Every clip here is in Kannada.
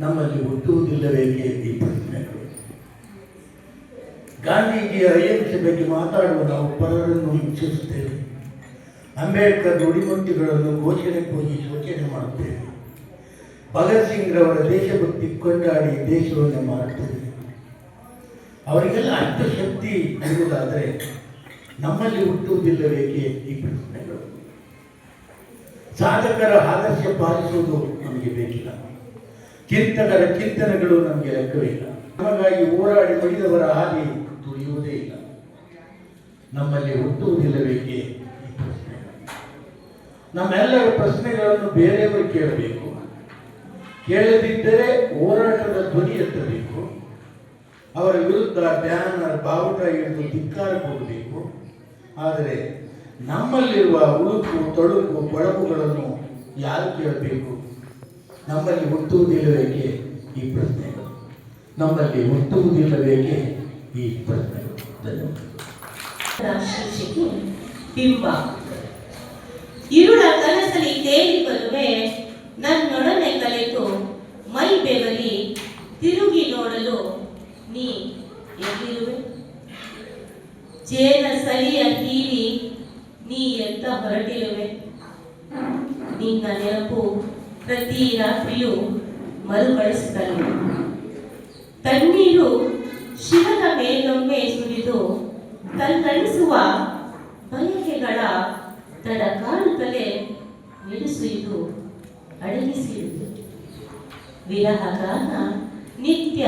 ನಮ್ಮಲ್ಲಿ ಹುಟ್ಟುವುದಿಲ್ಲವೇಕೆ ಈ ಪ್ರಶ್ನೆಗಳು ಗಾಂಧೀಜಿಯ ಅಹಿಂಸೆ ಬಗ್ಗೆ ಮಾತಾಡುವ ನಾವು ಪರರನ್ನು ಇಚ್ಛಿಸುತ್ತೇವೆ. ಅಂಬೇಡ್ಕರ್ ನುಡಿಮುಟ್ಟಿಗಳನ್ನು ಘೋಷಣೆ ಹೋಗಿ ಶೋಚನೆ ಮಾಡುತ್ತೇವೆ. ಭಗತ್ ಸಿಂಗ್ ರವರ ದೇಶಭಕ್ತಿ ಕೊಂಡಾಡಿ ದೇಶವನ್ನು ಮಾಡುತ್ತೇವೆ. ಅವರಿಗೆಲ್ಲ ಅಷ್ಟು ಶಕ್ತಿ ಇರುವುದಾದರೆ ನಮ್ಮಲ್ಲಿ ಹುಟ್ಟುವುದಿಲ್ಲಬೇಕೆ ಈ ಪ್ರಶ್ನೆಗಳು ಸಾಧಕರ ಆದರ್ಶ ಪಾಲಿಸುವುದು ನಮಗೆ ಬೇಕಿಲ್ಲ. ಚಿಂತಕರ ಚಿಂತನೆಗಳು ನಮಗೆ ಲೆಕ್ಕವಿಲ್ಲ. ನಮಗಾಗಿ ಹೋರಾಡಿ ಮಡಿದವರ ಹಾಗೆ ತುಳಿಯುವುದೇ ಇಲ್ಲ. ನಮ್ಮಲ್ಲಿ ಹುಟ್ಟುವುದಿಲ್ಲಬೇಕೆ ನಮ್ಮೆಲ್ಲರ ಪ್ರಶ್ನೆಗಳನ್ನು ಬೇರೆಯವರು ಕೇಳಬೇಕು. ಕೇಳದಿದ್ದರೆ ಹೋರಾಟದ ಧ್ವನಿ ಎತ್ತಬೇಕು. ಅವರ ವಿರುದ್ಧ ಬ್ಯಾನರ್ ಬಾವುಟ ಹಿಡಿದು ಧಿಕ್ಕಾರ ಕೊಡಬೇಕು. ಆದರೆ ನಮ್ಮಲ್ಲಿರುವ ಉಳುಕು ತೊಳುಕು ಕೊಳಕುಗಳನ್ನು ಯಾರು ಕೇಳಬೇಕು? ನಮ್ಮಲ್ಲಿ ಹುಟ್ಟುವುದಿಲ್ಲಬೇಕೆ ಈ ಪ್ರಜ್ಞೆಗಳು ನಮ್ಮಲ್ಲಿ ಹುಟ್ಟುವುದಿಲ್ಲಬೇಕೆ ಈ ಪ್ರಜ್ಞೆಗಳು ಬಿಂಬ. ಇರುಳ ಕನಸಲಿ ತೇಲಿ ಬರುವೆ, ನನ್ನೊಡನೆ ಕಲೆತು ಮೈ ಬೆವರಿ ತಿರುಗಿ ನೋಡಲು ನೀ ಎಲ್ಲಿರುವೆ? ಜೇನ ಸಲಿಯ ಹೀರಿ ನೀ ಎಂತ ಹೊರಟಿರುವೆ? ನಿನ್ನ ನೆನಪು ಪ್ರತಿ ರಾತ್ರಿಯೂ ಮರುಕಳಿಸಿದನು. ತಣ್ಣೀರು ಶಿವನ ಮೇಲೊಮ್ಮೆ ಸುರಿದು ತಲ್ಲಣಿಸುವ ಬಯಕೆಗಳ ತಡ ಕಾಣುತ್ತಲೇ ನಿಲ್ಲಿಸಿದು ಅಡಗಿಸಿರುವುದು. ಗಾನ ನಿತ್ಯ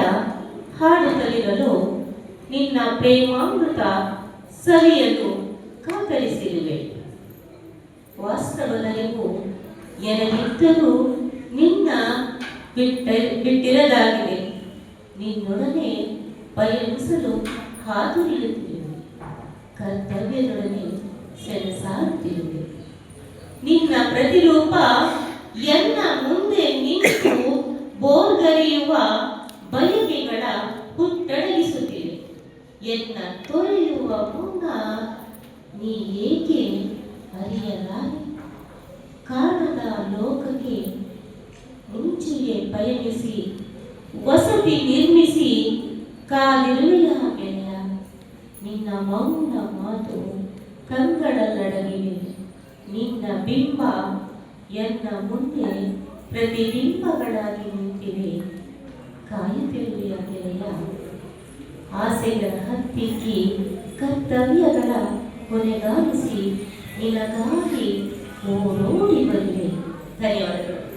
ಹಾಡುತ್ತಲಿರಲು ನಿನ್ನ ಪ್ರೇಮಾಮೃತ ಸವಿಯಲು ಕಾತರಿಸಿರುವೆ. ವಾಸ್ತವದಲ್ಲಿಗೂ ಎನಗಿದ್ದರೂ ನಿನ್ನ ಬಿಟ್ಟ ಬಿಟ್ಟಿರಲಾಗಿದೆ. ನಿನ್ನೊಡನೆ ಪಯಣಿಸಲು ಹಾದು ನಿಲ್ಲುತ್ತಿರುವೆ ಕರ್ತವ್ಯದೊಡನೆ ಸೆಣಸಾಡುತ್ತಿರುವೆ. ನಿನ್ನ ಪ್ರತಿರೂಪ ಎನ್ನ ಮುಂದೆ ನಿಂತು ಬೋರ್ಗರೆಯುವ ಬಯಕೆಗಳ ಹುಟ್ಟಡಗಿಸುತ್ತಿವೆ. ಎನ್ನ ತೊರೆಯುವ ಮುನ್ನ ನೀ ಏಕೆ ಅರಿಯಲಾರೆ ಕಾಣದ ಲೋಕಕ್ಕೆ ಮುಂಚೆಯೇ ಪಯಣಿಸಿ, ವಸತಿ ನಿರ್ಮಿಸಿ ಕಾಲಿರುವೆಯ ಗೆಳೆಯ ನಿನ್ನ ಮೌನ ಮಾತು ಕಂಗಳಲ್ಲಡಗಿವೆ ನಿನ್ನ ಬಿಂಬ ಎನ್ನ ಮುಂದೆ ಪ್ರತಿಬಿಂಬಗಳಾಗಿ ನಿಂತಿವೆ. ಕಾಯುತ್ತಿರುವೆಯ ಗೆಳೆಯ ಆಸೆಗಳ ಹತ್ತಿಕ್ಕಿ, ಕರ್ತವ್ಯಗಳ ಕೊನೆಗಾಣಿಸಿ, ನಿನಗಾಗಿ ಓಡೋಡಿ ಬರುವೆ ధన్యవాదాలు